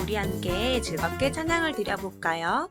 우리 함께 즐겁게 찬양을 드려볼까요?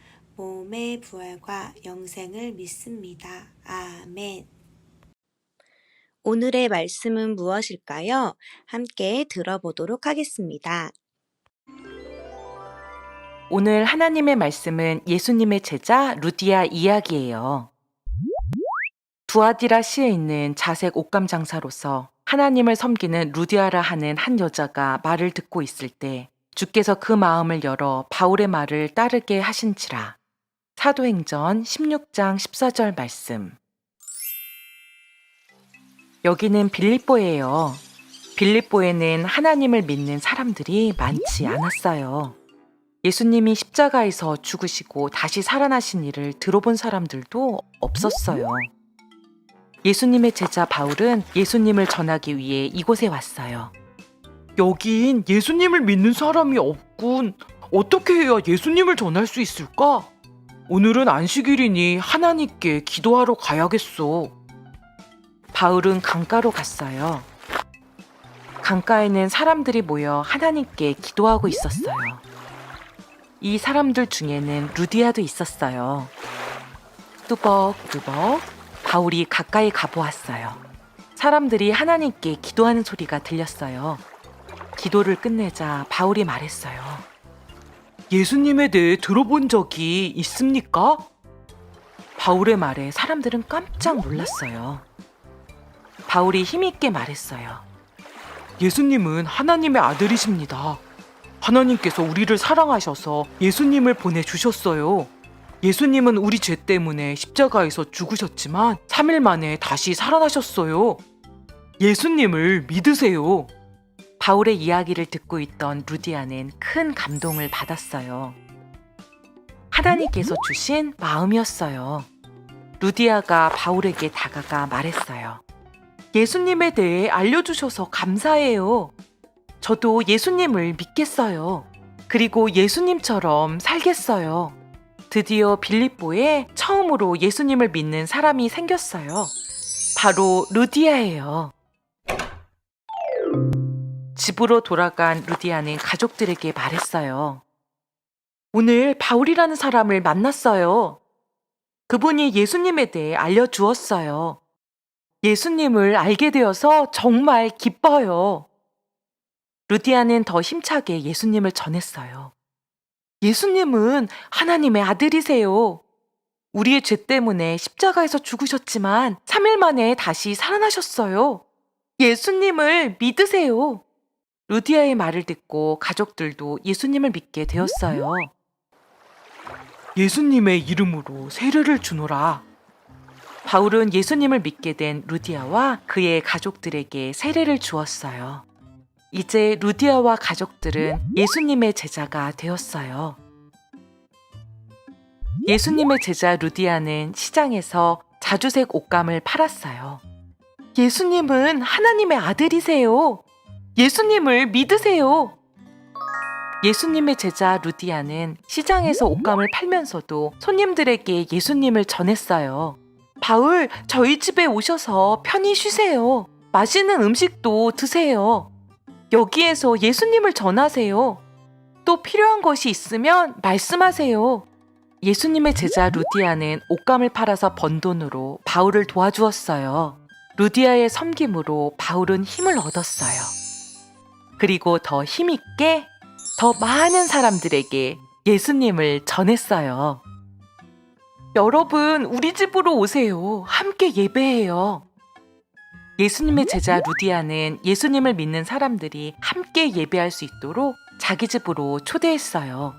몸의 부활과 영생을 믿습니다. 아멘. 오늘의 말씀은 무엇일까요? 함께 들어보도록 하겠습니다. 오늘 하나님의 말씀은 예수님의 제자 루디아 이야기예요. 두아디라 시에 있는 자색 옷감 장사로서 하나님을 섬기는 루디아라 하는 한 여자가 말을 듣고 있을 때 주께서 그 마음을 열어 바울의 말을 따르게 하신지라. 사도행전 16장 14절 말씀. 여기는 빌립보예요. 빌립보에는 하나님을 믿는 사람들이 많지 않았어요. 예수님이 십자가에서 죽으시고 다시 살아나신 일을 들어본 사람들도 없었어요. 예수님의 제자 바울은 예수님을 전하기 위해 이곳에 왔어요. 여긴 예수님을 믿는 사람이 없군. 어떻게 해야 예수님을 전할 수 있을까? 오늘은 안식일이니 하나님께 기도하러 가야겠어. 바울은 강가로 갔어요. 강가에는 사람들이 모여 하나님께 기도하고 있었어요. 이 사람들 중에는 루디아도 있었어요. 뚜벅뚜벅 바울이 가까이 가보았어요. 사람들이 하나님께 기도하는 소리가 들렸어요. 기도를 끝내자 바울이 말했어요. 예수님에 대해 들어본 적이 있습니까? 바울의 말에 사람들은 깜짝 놀랐어요. 바울이 힘있게 말했어요. 예수님은 하나님의 아들이십니다. 하나님께서 우리를 사랑하셔서 예수님을 보내주셨어요. 예수님은 우리 죄 때문에 십자가에서 죽으셨지만 3일 만에 다시 살아나셨어요. 예수님을 믿으세요. 바울의 이야기를 듣고 있던 루디아는 큰 감동을 받았어요. 하나님께서 주신 마음이었어요. 루디아가 바울에게 다가가 말했어요. 예수님에 대해 알려주셔서 감사해요. 저도 예수님을 믿겠어요. 그리고 예수님처럼 살겠어요. 드디어 빌립보에 처음으로 예수님을 믿는 사람이 생겼어요. 바로 루디아예요. 집으로 돌아간 루디아는 가족들에게 말했어요. 오늘 바울이라는 사람을 만났어요. 그분이 예수님에 대해 알려주었어요. 예수님을 알게 되어서 정말 기뻐요. 루디아는 더 힘차게 예수님을 전했어요. 예수님은 하나님의 아들이세요. 우리의 죄 때문에 십자가에서 죽으셨지만 3일 만에 다시 살아나셨어요. 예수님을 믿으세요. 루디아의 말을 듣고 가족들도 예수님을 믿게 되었어요. 예수님의 이름으로 세례를 주노라. 바울은 예수님을 믿게 된 루디아와 그의 가족들에게 세례를 주었어요. 이제 루디아와 가족들은 예수님의 제자가 되었어요. 예수님의 제자 루디아는 시장에서 자주색 옷감을 팔았어요. 예수님은 하나님의 아들이세요. 예수님을 믿으세요. 예수님의 제자 루디아는 시장에서 옷감을 팔면서도 손님들에게 예수님을 전했어요. 바울, 저희 집에 오셔서 편히 쉬세요. 맛있는 음식도 드세요. 여기에서 예수님을 전하세요. 또 필요한 것이 있으면 말씀하세요. 예수님의 제자 루디아는 옷감을 팔아서 번 돈으로 바울을 도와주었어요. 루디아의 섬김으로 바울은 힘을 얻었어요. 그리고 더 힘있게 더 많은 사람들에게 예수님을 전했어요. 여러분, 우리 집으로 오세요. 함께 예배해요. 예수님의 제자 루디아는 예수님을 믿는 사람들이 함께 예배할 수 있도록 자기 집으로 초대했어요.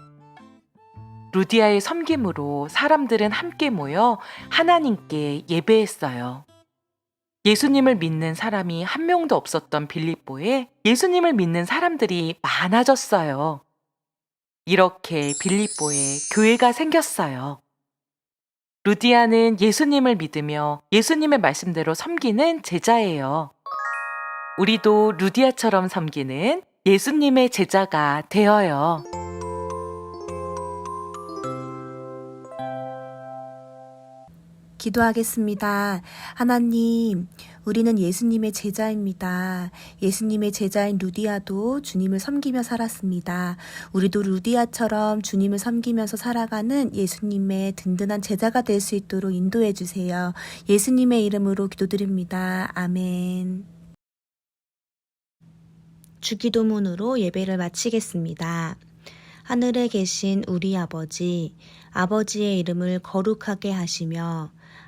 루디아의 섬김으로 사람들은 함께 모여 하나님께 예배했어요. 예수님을 믿는 사람이 한 명도 없었던 빌립보에 예수님을 믿는 사람들이 많아졌어요. 이렇게 빌립보에 교회가 생겼어요. 루디아는 예수님을 믿으며 예수님의 말씀대로 섬기는 제자예요. 우리도 루디아처럼 섬기는 예수님의 제자가 되어요. 기도하겠습니다. 하나님, 우리는 예수님의 제자입니다. 예수님의 제자인 루디아도 주님을 섬기며 살았습니다. 우리도 루디아처럼 주님을 섬기면서 살아가는 예수님의 든든한 제자가 될 수 있도록 인도해 주세요. 예수님의 이름으로 기도드립니다. 아멘. 주기도문으로 예배를 마치겠습니다. 하늘에 계신 우리 아버지, 아버지의 이름을 거룩하게 하시며,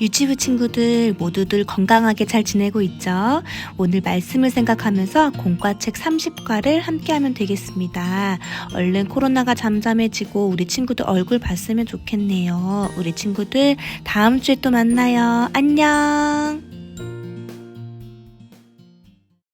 유치부 친구들 모두들 건강하게 잘 지내고 있죠? 오늘 말씀을 생각하면서 공과책 30과를 함께 하면 되겠습니다. 얼른 코로나가 잠잠해지고 우리 친구들 얼굴 봤으면 좋겠네요. 우리 친구들 다음 주에 또 만나요. 안녕!